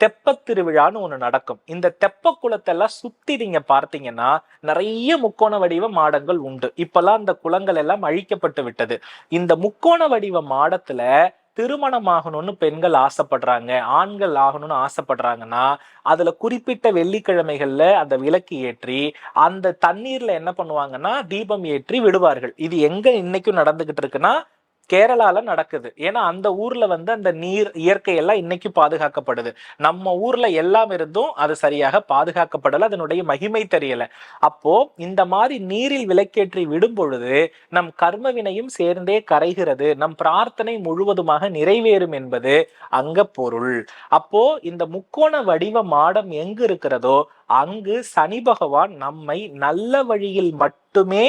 தெப்ப திருவிழான்னு ஒன்று நடக்கும். இந்த தெப்ப குளத்தெல்லாம் சுத்தி நீங்க பார்த்தீங்கன்னா நிறைய முக்கோண வடிவ மாடங்கள் உண்டு. இப்பெல்லாம் அந்த குளங்கள் எல்லாம் அழிக்கப்பட்டு விட்டது. இந்த முக்கோண வடிவ மாடத்துல திருமணம் ஆகணும்னு பெண்கள் ஆசைப்படுறாங்க ஆண்கள் ஆகணும்னு ஆசைப்படுறாங்கன்னா அதுல குறிப்பிட்ட வெள்ளிக்கிழமைகள்ல அந்த விளக்கு ஏற்றி அந்த தண்ணீர்ல என்ன பண்ணுவாங்கன்னா தீபம் ஏற்றி விடுவார்கள். இது எங்க இன்னைக்கும் நடந்துகிட்டு இருக்குன்னா கேரளால நடக்குது. ஏன்னா அந்த ஊர்ல வந்து அந்த நீர் இயற்கை எல்லாம் இன்னைக்கு பாதுகாக்கப்படுது. நம்ம ஊர்ல எல்லாம் இருந்தும் அது சரியாக பாதுகாக்கப்படல அதனுடைய மகிமை தெரியல. அப்போ இந்த மாதிரி நீரில் விளக்கேற்றி விடும் பொழுது நம் கர்ம வினையும் சேர்ந்தே கரைகிறது. நம் பிரார்த்தனை முழுவதுமாக நிறைவேறும் என்பது அங்க பொருள். அப்போ இந்த முக்கோண வடிவ மாடம் எங்கு இருக்கிறதோ அங்கு சனி பகவான் நம்மை நல்ல வழியில் மட்டுமே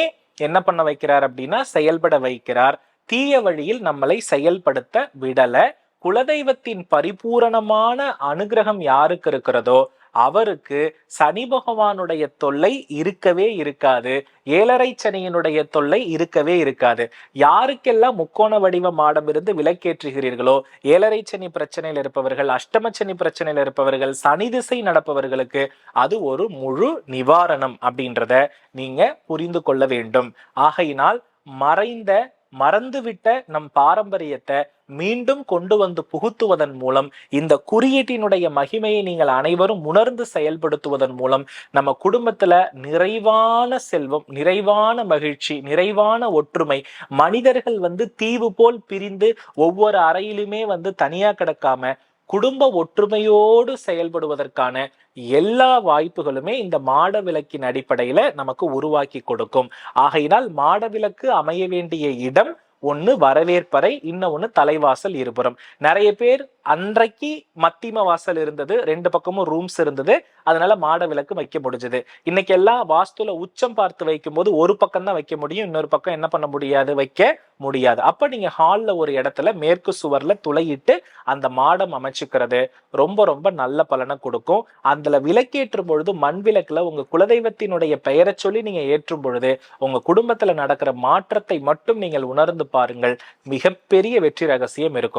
என்ன பண்ண வைக்கிறார் அப்படின்னா செயல்பட வைக்கிறார். தீய வழியில் நம்மளை செயல்படுத்த விடலை. குலதெய்வத்தின் பரிபூரணமான அனுகிரகம் யாருக்கு இருக்கிறதோ அவருக்கு சனி பகவானுடைய தொல்லை இருக்கவே இருக்காது. ஏழரை சனியினுடைய தொல்லை இருக்கவே இருக்காது. யாருக்கெல்லாம் முக்கோண வடிவ மாடம் இருந்து விலக்கேற்றுகிறீர்களோ ஏழரை சனி பிரச்சனையில் இருப்பவர்கள் அஷ்டம சனி பிரச்சனையில் இருப்பவர்கள் சனி திசை நடப்பவர்களுக்கு அது ஒரு முழு நிவாரணம் அப்படின்றத நீங்க புரிந்து கொள்ள வேண்டும். ஆகையினால் மறைந்த மறந்துவிட்ட நம் பாரம்பரியத்தை மீண்டும் கொண்டு வந்து புகுத்துவதன் மூலம் இந்த குறியீட்டினுடைய மகிமையை நீங்கள் அனைவரும் உணர்ந்து செயல்படுத்துவதன் மூலம் நம்ம குடும்பத்துல நிறைவான செல்வம் நிறைவான மகிழ்ச்சி நிறைவான ஒற்றுமை மனிதர்கள் வந்து தீவு போல் பிரிந்து ஒவ்வொரு அறையிலுமே வந்து தனியா கிடக்காம குடும்ப ஒற்றுமையோடு செயல்படுவதற்கான எல்லா வாய்ப்புகளுமே இந்த மாட விளக்கின் அடிப்படையில நமக்கு உருவாக்கி கொடுக்கும். ஆகையினால் மாட விளக்கு அமைய வேண்டிய இடம் ஒன்று வரவேற்பறை இன்னொன்று தலைவாசல் இருபுறம். நிறைய பேர் அன்றைக்கு மத்திம வாசல் இருந்தது ரெண்டு பக்கமும் ரூம்ஸ் இருந்தது அதனால மாட விளக்கு வைக்க முடிஞ்சது. இன்னைக்கு எல்லாம் வாஸ்துல உச்சம் பார்த்து வைக்கும் போது ஒரு பக்கம் தான் வைக்க முடியும் இன்னொரு பக்கம் என்ன பண்ண முடியாது? வைக்க முடியாது. அப்ப நீங்க ஹால்ல ஒரு இடத்துல மேற்கு சுவர்ல துளையிட்டு அந்த மாடம் அமைச்சுக்கிறது ரொம்ப ரொம்ப நல்ல பலனை கொடுக்கும். அதுல விளக்கேற்றும் பொழுது மண் விளக்குல உங்க குலதெய்வத்தினுடைய பெயரை சொல்லி நீங்க ஏற்றும் பொழுது உங்க குடும்பத்துல நடக்கிற மாற்றத்தை மட்டும் நீங்கள் உணர்ந்து பாருங்கள். மிகப்பெரிய வெற்றி ரகசியம் இருக்கும்.